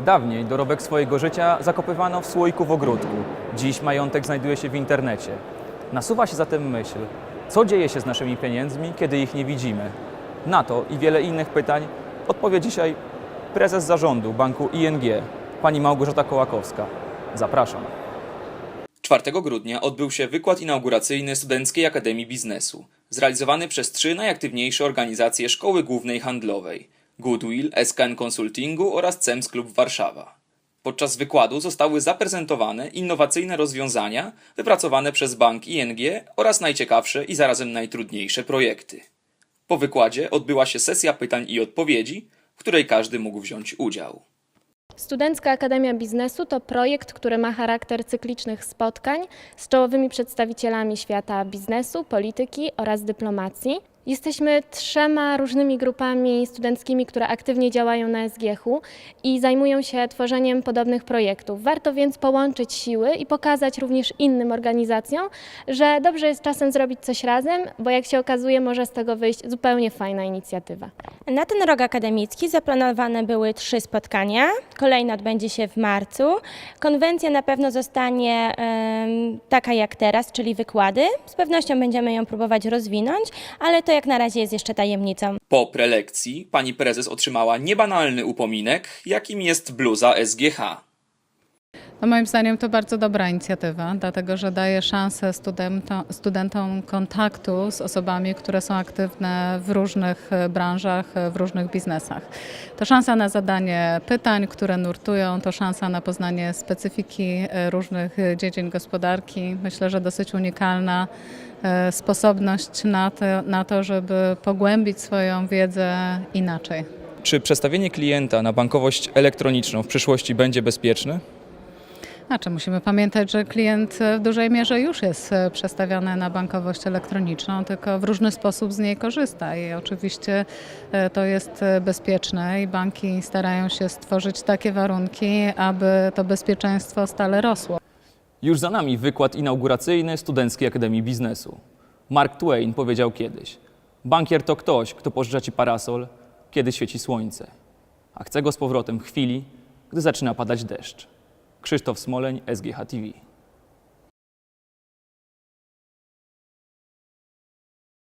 Dawniej dorobek swojego życia zakopywano w słoiku w ogródku. Dziś majątek znajduje się w internecie. Nasuwa się zatem myśl, co dzieje się z naszymi pieniędzmi, kiedy ich nie widzimy? Na to i wiele innych pytań odpowie dzisiaj prezes zarządu banku ING, pani Małgorzata Kołakowska. Zapraszam. 4 grudnia odbył się wykład inauguracyjny Studenckiej Akademii Biznesu, zrealizowany przez trzy najaktywniejsze organizacje Szkoły Głównej Handlowej Goodwill, SKN Consultingu oraz CEMS Klub Warszawa. Podczas wykładu zostały zaprezentowane innowacyjne rozwiązania wypracowane przez bank ING oraz najciekawsze i zarazem najtrudniejsze projekty. Po wykładzie odbyła się sesja pytań i odpowiedzi, w której każdy mógł wziąć udział. Studencka Akademia Biznesu to projekt, który ma charakter cyklicznych spotkań z czołowymi przedstawicielami świata biznesu, polityki oraz dyplomacji. Jesteśmy trzema różnymi grupami studenckimi, które aktywnie działają na SGH-u i zajmują się tworzeniem podobnych projektów. Warto więc połączyć siły i pokazać również innym organizacjom, że dobrze jest czasem zrobić coś razem, bo jak się okazuje, może z tego wyjść zupełnie fajna inicjatywa. Na ten rok akademicki zaplanowane były trzy spotkania. Kolejne odbędzie się w marcu. Konwencja na pewno zostanie taka jak teraz, czyli wykłady. Z pewnością będziemy ją próbować rozwinąć, ale to jak na razie jest jeszcze tajemnicą. Po prelekcji pani prezes otrzymała niebanalny upominek, jakim jest bluza SGH. No moim zdaniem to bardzo dobra inicjatywa, dlatego że daje szansę studentom, studentom kontaktu z osobami, które są aktywne w różnych e, branżach, e, w różnych biznesach. To szansa na zadanie pytań, które nurtują, to szansa na poznanie specyfiki e, różnych dziedzin gospodarki. Myślę, że dosyć unikalna sposobność na to, na to żeby pogłębić swoją wiedzę inaczej. Czy przestawienie klienta na bankowość elektroniczną w przyszłości będzie bezpieczne? Znaczy, musimy pamiętać, że klient w dużej mierze już jest e, przestawiony na bankowość elektroniczną, tylko w różny sposób z niej korzysta i oczywiście e, to jest e, bezpieczne i banki starają się stworzyć takie warunki, aby to bezpieczeństwo stale rosło. Już za nami wykład inauguracyjny Studenckiej Akademii Biznesu. Mark Twain powiedział kiedyś: Bankier to ktoś, kto pożycza ci parasol, kiedy świeci słońce, a chce go z powrotem w chwili, gdy zaczyna padać deszcz. Krzysztof Smoleń, SGH TV.